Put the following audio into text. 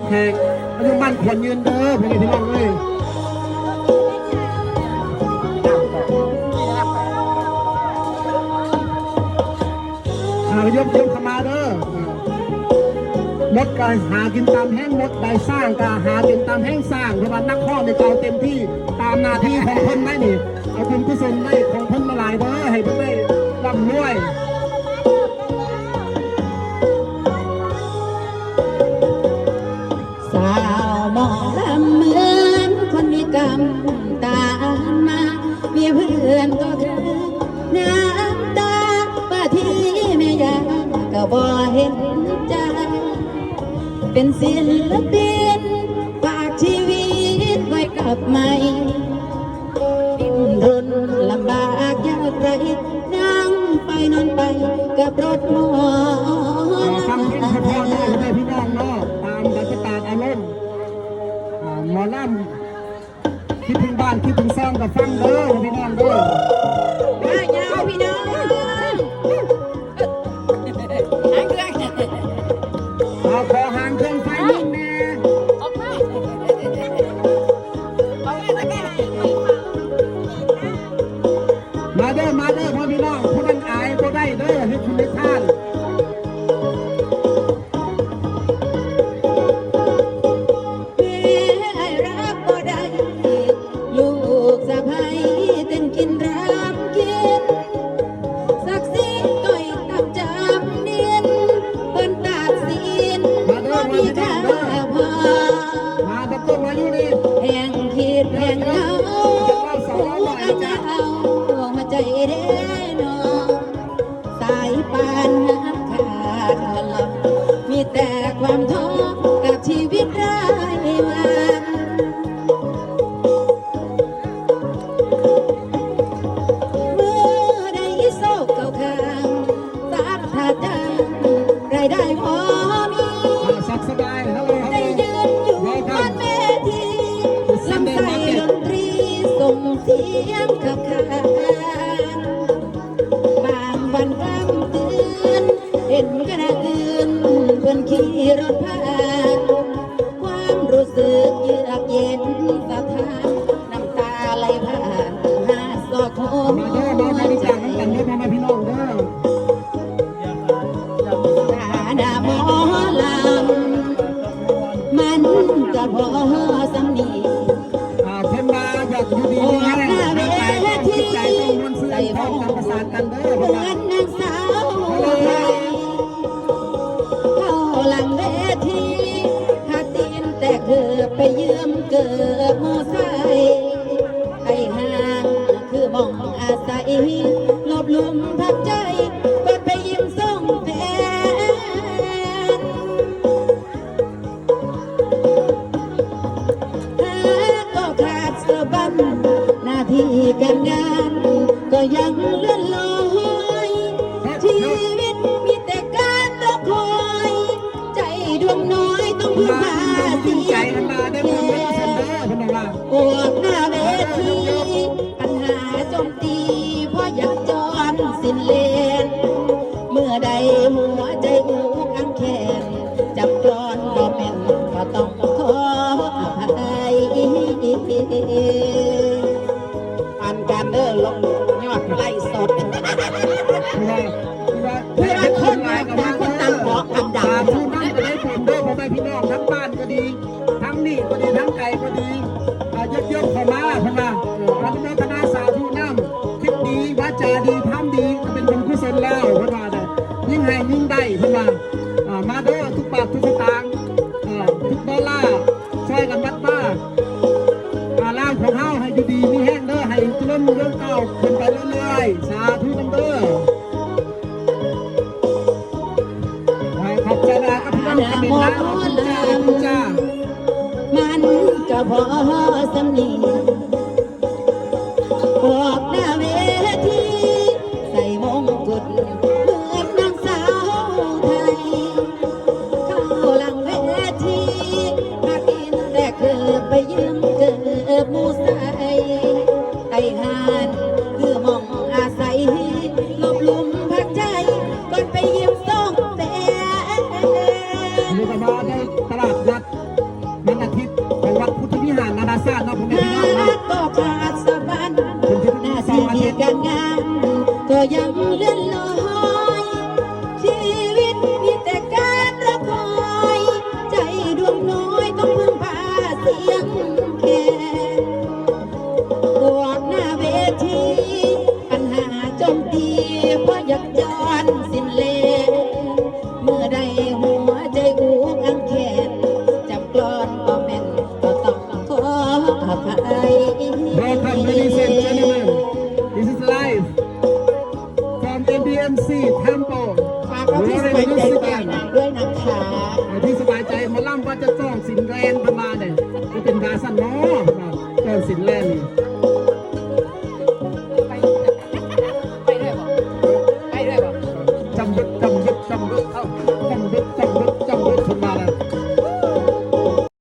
แขกอายุมั่นควรยืนเด้อพี่พี่น้องเอ้ยหายกยกเข้ามาเด้อมดก็หากินตามแห้งมดได้สร้างก็หากินตามแห้งสร้างเพราะว่านักข้อในเก่าเต็มที่ตามหน้าที่ของเพิ่นได้นี่เอาบุญกุศลได้ของเพิ่นมาหลายเด้อให้เพิ่นได้ร่ำรวย ตามมามีเพื่อนก็คือน้ำตาป้าที่แม่ยาก็บ่เห็นใจ เป็นศิลปินฝากชีวิตไว้กับไม่ดิ้นรนลำบากยากไรนั่งไปนอนไปกับรถมอ ด ใเห็นกระอื่นเพื่อนขี่รถผ่านความรู้สึกเยือกเย็นสะท้านน้ำตาไหลผ่านหาสอกโคมมาเด้อมาบริจาคให้กันเด้อพ่อแม่พี่น้องเด้อตาดาหมอลำมันก็พอสำนีอ่าเพิ่นมาอยากอยู่ดีมีแรงร่างกายต้องจิตใจต้องมวลซื่นต้องกันประสานกันเด้อเหพ่อมือแม่ แต่เกือบไปยืมเกิดโมไซไอห่างคือมองอาศัยลบลุมพักใจกดไปยิ้มส่งแฟนหาก็ขาดสะบันหน้าที่การงาน ก็ยังเลื่อนลอยชีวิตมีแต่การรอคอย ใจดวงน้อยต้องพึ่งพา ดีเสีใจกันมาได้บุญกุศลเด้อเพิ่นบอกว่าปวดหน้าเวทีปัญหาโจมตีเพราะอยากจอนสิ้นเลนเมื่อใดหัวใจอูกังแขนจับกรอนบ่แม่นก็ต้องขออภัยอันการเด้อลงยอดไล่สด เป็นแล้วเพิ่นว่าเด้ยิ่งให้ยิ่งได้เพิ่นว่าอ่ามาเด้อทุกบาททุกสตางค์อ่าทุกดอลลาร์ช่วยกันวัดบ้าอาลามของเฮาให้อยู่ดีมีแห้งเด้อให้เจริญรุ่งเรืองเก่าขึ้นไปเรื่อยๆสาธุกันเด้อให้ขอบใจนะอภิรัมคำเป็นนะขอบคุณจ้าขอบคุณจ้ามันก็พอสำนี ดังงานก็ยังเลื่อนลอยชีวิตมีแต่การรอคอย ใจดวงน้อยต้องพึ่งพาเสียงแค่บอกหน้าเวทีปัญหาจมตีเพราะอยากย้อนสิ้นเลเมื่อใด เอ็มซีเทมโปฝากที่ไบายใจฝากนางด้วยนะคะที่สบายใจมาล่ำว่าจะจ้องสินแรนประมาณเนี่ยจะเป็นดาสันเนาะจ้องสินแรน